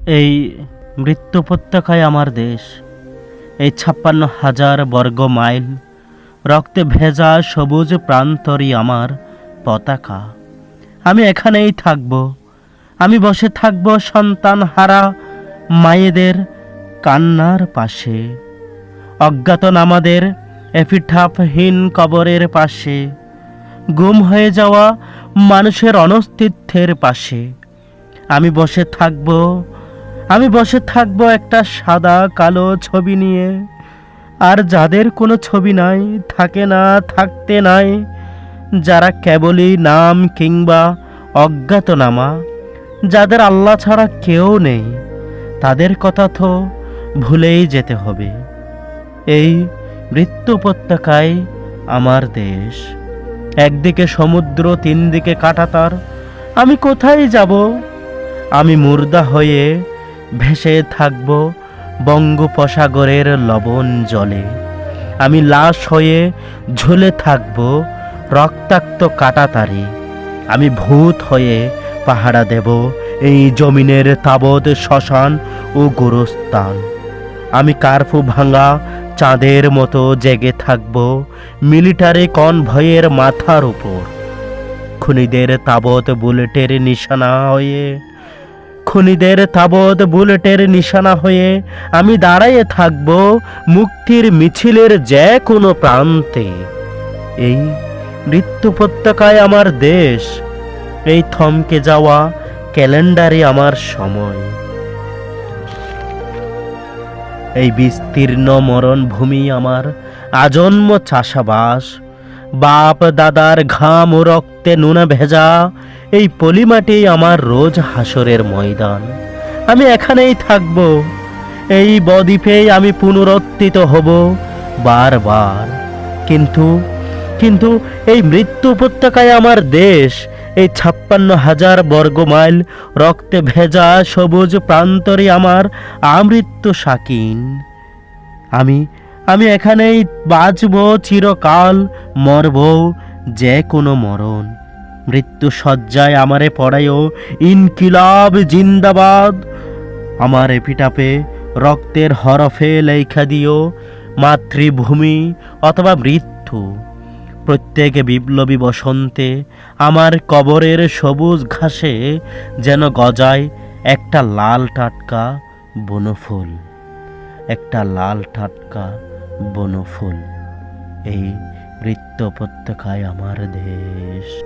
এই মৃত্যু উপত্যকায় আমার দেশ, এই ছাপ্পান্ন হাজার বর্গ মাইল, রক্তে ভেজা সবুজ প্রান্তরই আমার পতাকা। আমি এখানেই থাকব, আমি বসে থাকব সন্তান হারা মায়েদের কান্নার পাশে। অজ্ঞাতনামাদের এপিঠাপহীন কবরের পাশে, গুম হয়ে যাওয়া মানুষের অনস্তিত্বের পাশে। আমি বসে থাকব আমি বসে থাকব একটা সাদা কালো ছবি নিয়ে। আর যাদের কোনো ছবি নাই, থাকে না, থাকতে নাই, যারা কেবলই নাম কিংবা অজ্ঞাতনামা, যাদের আল্লাহ ছাড়া কেউ নেই, তাদের কথা তো ভুলেই যেতে হবে। এই মৃত্যু উপত্যকায় আমার দেশ। একদিকে সমুদ্র তিন দিকে কাটাতার। আমি কোথায় যাব? আমি মুর্দা হয়ে ভেসে থাকব বঙ্গোপসাগরের লবণ জলে। আমি লাশ হয়ে ঝুলে থাকব রক্তাক্ত কাটাতারে। আমি ভূত হয়ে পাহারা দেব এই জমিনের তাবৎ শ্মশান ও গোরস্থান। আমি কার্ফু ভাঙা চাঁদের মতো জেগে থাকব মিলিটারি কনভয়ের মাথার উপর। খুনিদের তাবৎ বুলেটের নিশানা হয়ে খুনিদের তাবৎ বুলেটের নিশানা হয়ে আমি দাঁড়াইয়ে থাকব মুক্তির মিছিলের যে কোনো প্রান্তে। এই মৃত্যু উপত্যকায় আমার দেশ, এই থমকে যাওয়া ক্যালেন্ডারে আমার সময়। এই বিস্তীর্ণ মরণভূমি আমার আজন্ম চাষাবাস বাপ দাদার ঘাম ও রক্তে নুনা ভেজা এই পলিমাটি আমার রোজ হাসরের ময়দান। আমি এখানেই থাকব। এই বদ্বীপেই আমি পুনরুত্থিত হব বারবার। কিন্তু কিন্তু এই মৃত্যু উপত্যকায় আমার দেশ এই ছাপ্পান্ন হাজার বর্গ মাইল রক্তে ভেজা সবুজ প্রান্তরে আমার আমৃত্যু সাকিন। আমি আমি এখানেই বাঁচব চিরকাল, মরব যে কোনো মরণ। মৃত্যু শয্যায় আমারে পড়ায়ও ইনকিলাব জিন্দাবাদ। আমার এপিটাপে রক্তের হরফে লেখা দিও, মাতৃভূমি অথবা মৃত্যু। প্রত্যেক বিপ্লবী বসন্তে আমার কবরের সবুজ ঘাসে যেন গজায় একটা লাল টাটকা বনফুল। একটা লাল টাটকা বনফুল এই বৃত্ত উপত্যকায় আমার দেশ।